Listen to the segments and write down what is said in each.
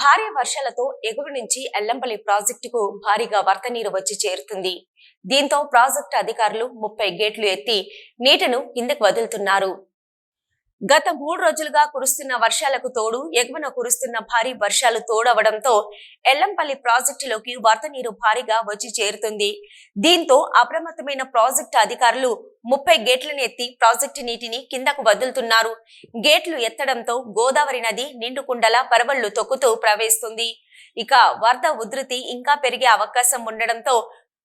భారీ వర్షాలతో ఎగువ నుంచి ఎల్లంపల్లి ప్రాజెక్టుకు భారీగా వరద నీరు వచ్చి చేరుతుంది. దీంతో ప్రాజెక్టు అధికారులు ముప్పై గేట్లు ఎత్తి నీటను కిందకు వదులుతున్నారు. గత మూడు రోజులుగా కురుస్తున్న వర్షాలకు తోడు ఎగువన కురుస్తున్న భారీ వర్షాలు తోడవడంతో ఎల్లంపల్లి ప్రాజెక్టులోకి వరద నీరు భారీగా వచ్చి చేరుతుంది. దీంతో అప్రమత్తమైన ప్రాజెక్టు అధికారులు ముప్పై గేట్లను ఎత్తి ప్రాజెక్టు నీటిని కిందకు వదులుతున్నారు. గేట్లు ఎత్తడంతో గోదావరి నది నిండుకుండలా పరవళ్ళు తొక్కుతూ ప్రవేశిస్తుంది ఇక వరద ఉధృతి ఇంకా పెరిగే అవకాశం ఉండడంతో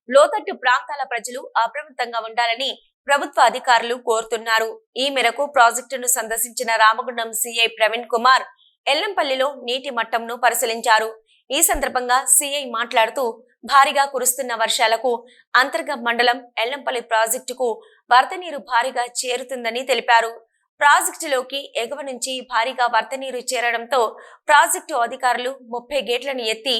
లోతట్టు ప్రాంతాల ప్రజలు అప్రమత్తంగా ఉండాలని ప్రభుత్వ అధికారులు కోరుతున్నారు. ఈ మేరకు ప్రాజెక్టును సందర్శించిన రామగుండం సిఐ ప్రవీణ్ కుమార్ ఎల్లంపల్లిలో నీటి మట్టంను పరిశీలించారు. ఈ సందర్భంగా సిఐ మాట్లాడుతూ భారీగా కురుస్తున్న వర్షాలకు అంతర్గ మండలం ఎల్లంపల్లి ప్రాజెక్టుకు వరద నీరు భారీగా చేరుతుందని తెలిపారు. ప్రాజెక్టులోకి ఎగువ నుంచి భారీగా వరద నీరు చేరడంతో ప్రాజెక్టు అధికారులు ముప్పై గేట్లను ఎత్తి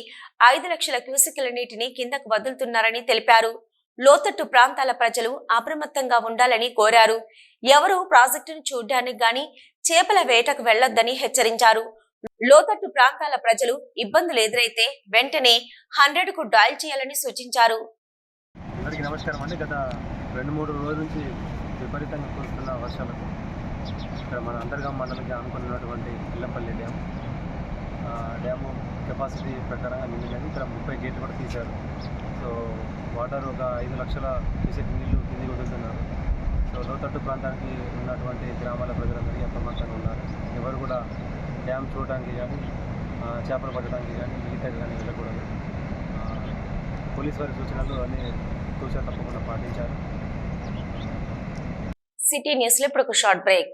ఐదు లక్షల క్యూసెక్ల నీటిని కిందకు వదులుతున్నారని తెలిపారు. లోతట్టు ప్రాంతాల ప్రజలు అప్రమత్తంగా ఉండాలని కోరారు. ఎవరూ ప్రాజెక్టును చూడ్డానికి గాని చేపల వేటకు వెళ్ళొద్దని హెచ్చరించారు. లోతట్టు ప్రాంతాల ప్రజలు ఇబ్బందులు ఎదురైతే వెంటనే హండ్రెడ్కు డయల్ చేయాలని సూచించారు. నమస్కారం అండి. గత రెండు మూడు రోజుల నుంచి విపరీతంగా కురుస్తున్న వర్షాలకు ఇక్కడ మన అంతర్గా మండలికి అనుకున్నటువంటి ఇల్లపల్లి డ్యామ్ డ్యాము కెపాసిటీ ప్రకారంగా నిండినది. ఇక్కడ ముప్పై గేట్లు కూడా తీశారు. వాటర్ ఒక ఐదు లక్షల క్యూసెక్ నీళ్ళు కిందికి వదులుతున్నారు. సో లోతట్టు ప్రాంతానికి ఉన్నటువంటి గ్రామాల ప్రజలందరికీ అప్రమత్తంగా ఉన్నారు. ఎవరు కూడా డ్యామ్ చూడడానికి కానీ చేపలు పట్టడానికి కానీ ఈతకి కానీ వెళ్ళకూడదు. పోలీసు పోలీస్ వారి సూచనలు అన్ని తూచా తప్పకుండా పాటించారు సిటీ న్యూస్ ఇప్పుడు ఒక షార్ట్ బ్రేక్.